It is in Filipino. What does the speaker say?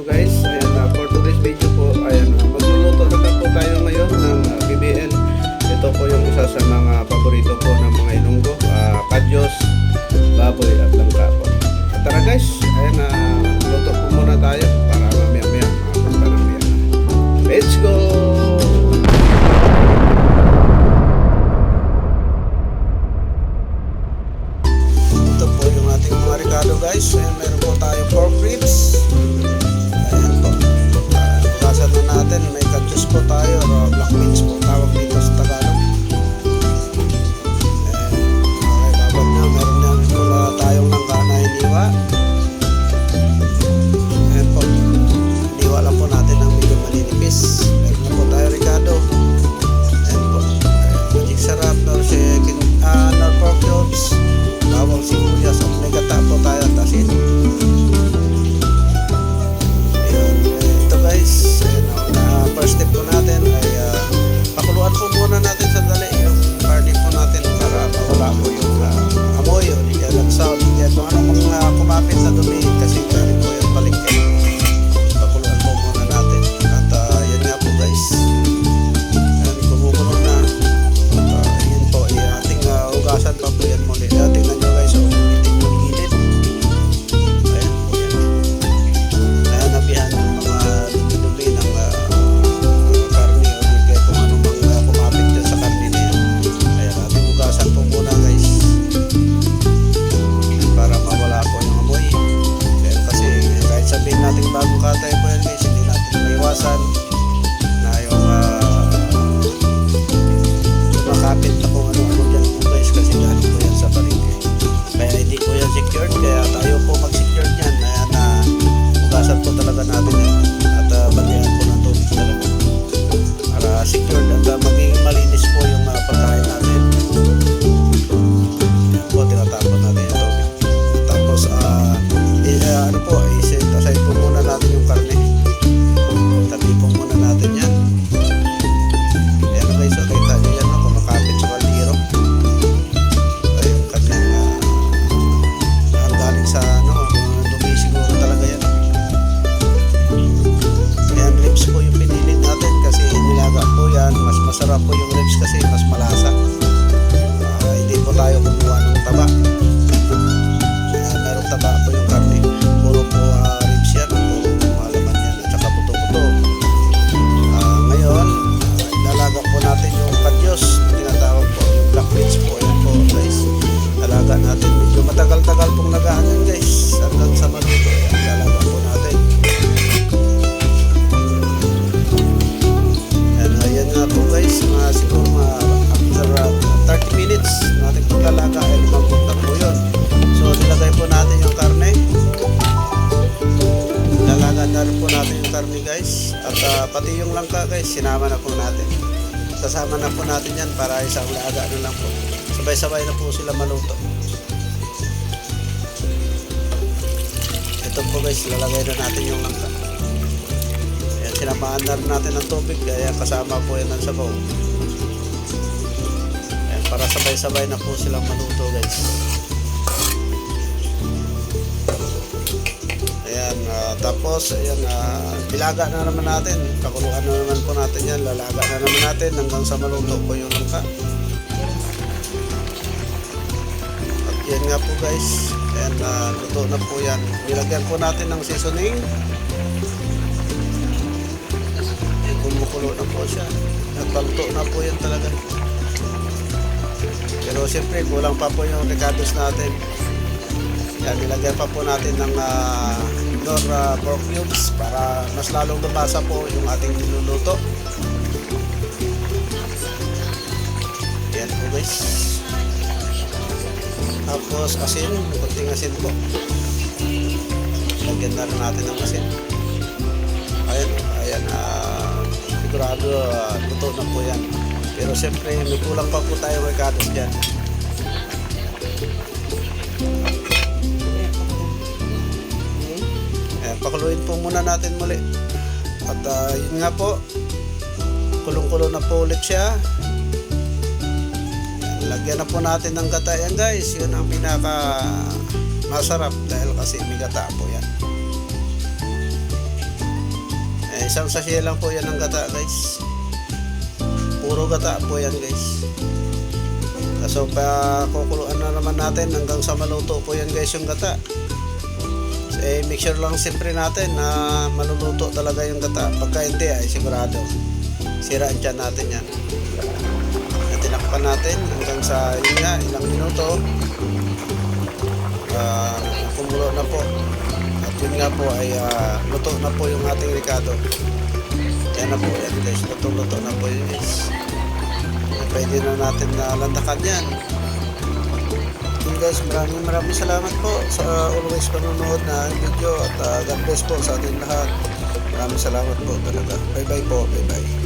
So guys, May mga kumapit ano po, i-set aside po muna natin yung karne. Tabi po muna natin yan. Ayan na guys, so kita nyo yan, no, kumakapit sa kaldero. Ayun, kanyang, ah, ang galing sa, ano, dumi siguro talaga yan. Ayan, ribs po yung pinili natin kasi nilaga po yan. Mas masarap po yung ribs kasi mas malasa. Ah, hindi po tayo kumuha ng taba. Natin. Medyo matagal-tagal pong lagaan yan guys. Hanggang sa maluto. Ilalaga po natin. Ayan, ayan nga po guys. Mga siguro mga after uh, 30 minutes natin pong lalaga. Ay lumambot na po yun. So nilagay po natin yung karne. Lalaga na po natin yung karne guys. At ah, pati yung langka guys, sinama na po natin. Sasama na po natin yan para isang laga na lang po. Sabay-sabay na po sila maluto. Po guys, lalagay na natin yung langka. Ayan, sinamaan na natin ng tubig kaya kasama po yan ng sabaw. Ayan, para sabay-sabay na po silang maluto guys. Ayan, ah, tapos, ayan, uh, bilaga na naman natin. Kakuluan na naman po natin yan. Lalaga na naman natin hanggang sa maluto po yung langka. At yan nga po guys. Ayan, ah, luto na po yan. Nilagyan po natin ng seasoning. Ayan, kumukulo na po siya. At paluto na po yan talaga. Pero siyempre, kulang pa po yung ricados natin. Yan, nilagyan pa po natin ng uh, nor uh, pork cubes para mas lalong lumasa po yung ating niluluto. Yan po guys. Tapos asin, kunting asin po. Lagyan na natin ng asin. Ayan, ayan, uh, sigurado uh, luto na po yan. Pero siyempre, may kulang pa po tayo recados dyan. Ayan, pakuluin po muna natin muli. At ah, yun nga po, kulong-kulo na po ulit siya. Lagyan na po natin ng gata yan guys. Yun ang pinaka masarap dahil kasi may gata po yan. isang sachet lang po yan ng gata guys. Puro gata po yan guys. So pa kukuluan na naman natin hanggang sa maluto po yan guys yung gata. So, eh, make sure lang siyempre natin na maluluto talaga yung gata. Pagka hindi ay sigurado siraan dyan natin yan. Tinakpan natin hanggang sa yun nga, ilang minuto. Ah, kumulo na po. At yun nga po ay ah, luto na po yung ating ricado. Yan na po yan guys. Luto-luto na po yun guys. Pwede na natin na landakan yan. Yun guys, maraming maraming salamat po sa always panonood na video at ah, God bless po sa ating lahat. Maraming salamat po talaga. Bye bye po. Bye bye.